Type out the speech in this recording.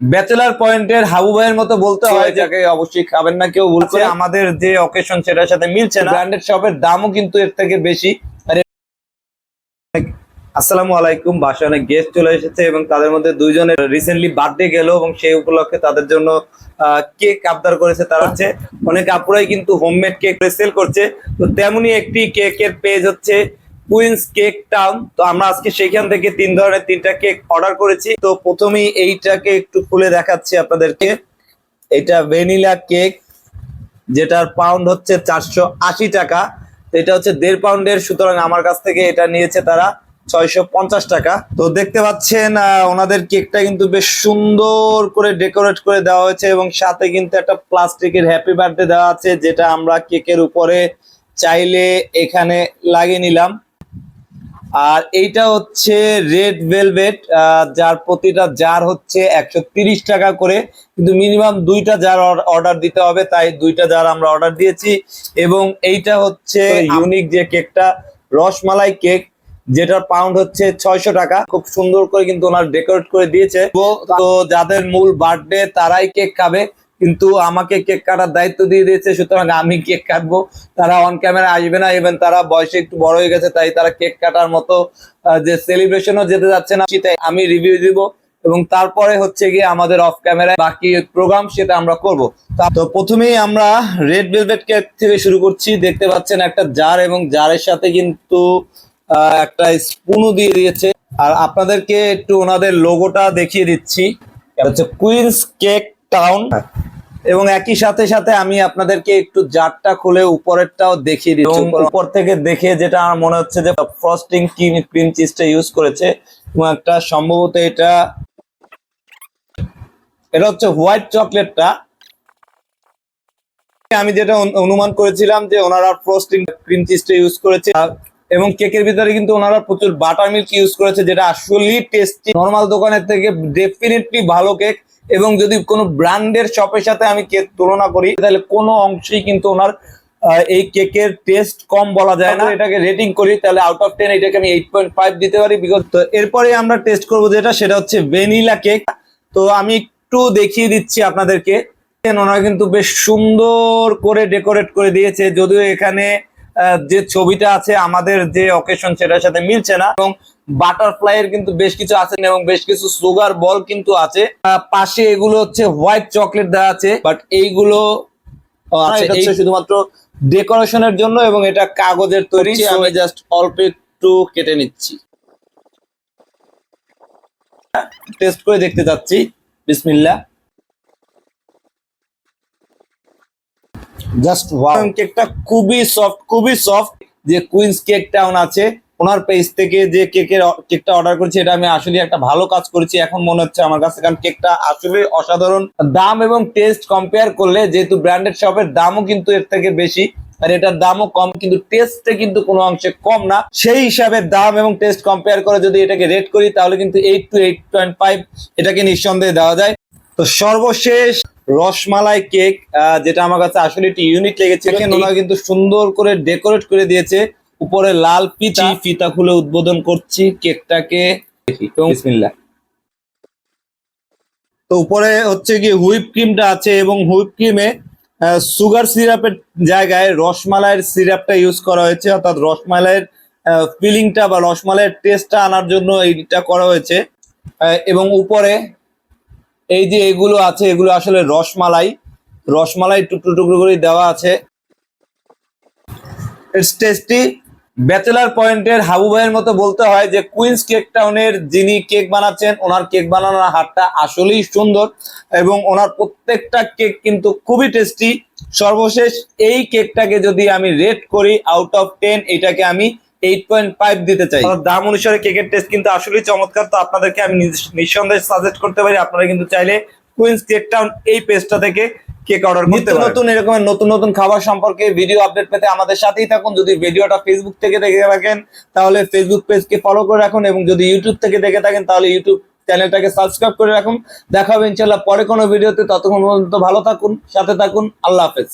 Bachelor পয়েন্টের হাবু ভাইয়ের মতো বলতে হয় যাকে অবশ্যই খাবেন না কেউ ভুল করে। আমাদের যে অকেশন সেটার সাথে মিলছে না। ব্র্যান্ডেড শপের দামও কিন্তু এর থেকে বেশি। আসসালামু আলাইকুম। বাসায় অনেক গেস্ট চলে এসেছে এবং তাদের মধ্যে দুইজনের রিসেন্টলি বার্থডে গেল এবং সেই উপলক্ষে তাদের জন্য কেক আবদার করেছে তারা। হচ্ছে অনেক আপুরাই কিন্তু হোমমেড কেক সেল করছে। তো তেমনি একটি কেকের পেজ হচ্ছে কুইন্স কেক টাউন। তো আমরা আজকে সেখান থেকে তিন ধরনের তিনটা কেক অর্ডার করেছি। তো প্রথমেই এইটাকে একটু খুলে দেখাচ্ছি আপনাদেরকে। এটা ভ্যানিলা কেক, যেটার পাউন্ড হচ্ছে চারশো আশি টাকা। এটা হচ্ছে দেড় পাউন্ডের, সুতরাং আমার কাছ থেকে এটা নিয়েছে তারা ছয়শো পঞ্চাশ টাকা। তো দেখতে পাচ্ছেন ওনাদের কেকটা কিন্তু বেশ সুন্দর করে ডেকোরেট করে দেওয়া হয়েছে এবং সাথে কিন্তু একটা প্লাস্টিকের হ্যাপি বার্থডে দেওয়া আছে, যেটা আমরা কেকের উপরে চাইলে এখানে লাগিয়ে নিলাম। আর এইটা হচ্ছে রেড ভেলভেট যার প্রতিটা জার হচ্ছে একশো টাকা করে। কিন্তু মিনিমাম দুইটা জার অর্ডার দিতে হবে তাই দুইটা জার আমরা অর্ডার দিয়েছি। এবং এইটা হচ্ছে ইউনিক যে কেকটা রসমালাই কেক যেটার পাউন্ড হচ্ছে ছয়শো টাকা। খুব সুন্দর করে কিন্তু ওনার ডেকোরেট করে দিয়েছে। তো যাদের মূল বার্থডে তারাই কেক খাবে। কিন্তু আমাকে কেক কাটার দায়িত্ব দিয়ে দিয়েছে, সুতরাং আমি কেক কাটবো। তারা অন ক্যামেরা আসবে না এবং তারা বয়সে একটু বড় হয়ে গেছে, তাই তারা কেক কাটার মতো যে সেলিব্রেশনও যেতে যাচ্ছে না, সেটাই আমি রিভিউ দিব। এবং তারপরে হচ্ছে গিয়ে আমাদের অফ ক্যামেরায় বাকি প্রোগ্রাম সেটা আমরা করব। তো প্রথমেই আমরা রেড ভেলভেট কেক থেকে শুরু করছি। দেখতে পাচ্ছেন একটা জার এবং জারের সাথে কিন্তু একটা স্পুনও দিয়ে দিয়েছে। আর আপনাদেরকে একটু ওনাদের লোগোটা দেখিয়ে দিচ্ছি। হচ্ছে কুইন্স কেক টাউন এবং একই সাথে সাথে আমি আপনাদেরকে একটু জারটা খুলে উপরেরটাও দেখিয়ে দিচ্ছি। উপর- থেকে দেখে যেটা আমার মনে হচ্ছে যে ফ্রস্টিং ক্রিম ক্রিম চিজটা ইউজ করেছে এবং একটা সম্ভবত এটা এটা হচ্ছে হোয়াইট চকলেটটা আমি যেটা অনুমান করেছিলাম যে ওনারা ফ্রস্টিং ক্রিম চিজটা ইউজ করেছে। এবং কেকের ভিতরে কিন্তু ওনারা প্রচুর বাটার মিল্ক ইউজ করেছে যেটা আসলেই টেস্টি নর্মাল দোকানের থেকে ডেফিনেটলি ভালো কেক। এবং যদি কোনো ব্র্যান্ডের শপের সাথে আমি কেক তুলনা করি তাহলে কোনো অংশেই কিন্তু ওনার এই কেকের টেস্ট কম বলা যায় না। এটাকে রেটিং করি তাহলে আউট অফ টেন এটাকে আমি এইট পয়েন্ট ফাইভ দিতে পারি বিকজ তো এরপরে আমরা টেস্ট করব যেটা সেটা হচ্ছে ভ্যানিলা কেক তো আমি একটু দেখিয়ে দিচ্ছি আপনাদেরকে। ওনারা কিন্তু বেশ সুন্দর করে ডেকোরেট করে দিয়েছে যদিও এখানে যে ছবিটা আছে আমাদের যে অকেশন সেটার সাথে মিলছে না। এবং বাটারফ্লাই এর কিন্তু বেশ কিছু আছে এবং বেশ কিছু সুগার বল কিন্তু আছে। পাশে এগুলো হচ্ছে হোয়াইট চকলেট দেওয়া আছে বাট এইগুলো এটা শুধুমাত্র ডেকোরেশনের জন্য এবং এটা কাগজের তৈরি। আমি জাস্ট অল্প একটু কেটে নিচ্ছি। টেস্ট করে দেখতে চাচ্ছি। বিসমিল্লাহ। জাস্ট ওয়াও কেকটা খুবই সফট খুবই সফট যে কুইন্স কেক টাউন আছে, ওনার পেজ থেকে যে কেকের কেকটা অর্ডার করেছি, এটা আমি আসলে একটা ভালো কাজ করেছি। এখন মনে হচ্ছে আমার কাছে, কারণ কেকটা আসলে অসাধারণ। দাম এবং টেস্ট কম্পেয়ার করলে যেহেতু ব্র্যান্ডেড শপের দামও কিন্তু এর থেকে বেশি, আর এটার দামও কম, কিন্তু টেস্টে কিন্তু কোনো অংশে কম না। সেই হিসাবে দাম এবং টেস্ট কম্পেয়ার করে যদি এটাকে রেট করি, তাহলে কিন্তু eight to eight point five এটাকে নিঃসন্দেহে দেওয়া যায়। তো সর্বশেষ রসমালাই কেক যেটা আমার কাছে আসলে একটু ইউনিক লেগেছে ওনারা কিন্তু সুন্দর করে ডেকোরেট করে দিয়েছে। উপরে লাল ফিতা ফিতা খুলে উদ্বোধন করছি কেকটাকে। বিসমিল্লাহ। তো উপরে হচ্ছে কি হুইপ ক্রিমটা আছে এবং হুইপ ক্রিমে সুগার সিরাপের জায়গায় রসমালাইয়ের সিরাপটা ইউজ করা হয়েছে। অর্থাৎ রসমালাইয়ের ফিলিংটা বা রসমালাইয়ের টেস্টটা আনার জন্য এইটা করা হয়েছে। এবং উপরে এই যে এগুলো আছে, এগুলো আসলে রসমালাই। রসমালাই টুকরো টুকরো করে দেওয়া আছে। ইটস টেস্টি ব্যাচেলার পয়েন্টের হাবু ভাইয়ের মতো বলতে হয় যে কুইন্স কেক টাউনের যিনি কেক বানাচ্ছেন, ওনার কেক বানানোর হাতটা আসলেই সুন্দর এবং ওনার প্রত্যেকটা কেক কিন্তু খুবই টেস্টি সর্বশেষ এই কেকটাকে যদি আমি রেট করি আউট অফ টেন এটাকে আমি এইট পয়েন্ট ফাইভ দিতে চাই। দাম অনুসারে কেকের টেস্ট কিন্তু আসলেই চমৎকার। তো আপনাদেরকে আমি নিঃসন্দেহে সাজেস্ট করতে পারি আপনারা কিন্তু চাইলে কুইন্স কেক টাউন এই পেজটা থেকে কেক অর্ডার করতে পারেন। নতুন এরকম নতুন নতুন খাবার সম্পর্কে ভিডিও আপডেট পেতে আমাদের সাথেই থাকুন। যদি ভিডিওটা ফেসবুক থেকে দেখে থাকেন তাহলে ফেসবুক পেজকে ফলো করে রাখুন এবং যদি ইউটিউব থেকে দেখে থাকেন তাহলে ইউটিউব চ্যানেলটাকে সাবস্ক্রাইব করে রাখুন। দেখা হবে ইনশাল্লাহ পরে কোনো ভিডিওতে ততক্ষণ পর্যন্ত ভালো থাকুন সাথে থাকুন আল্লাহ হাফেজ।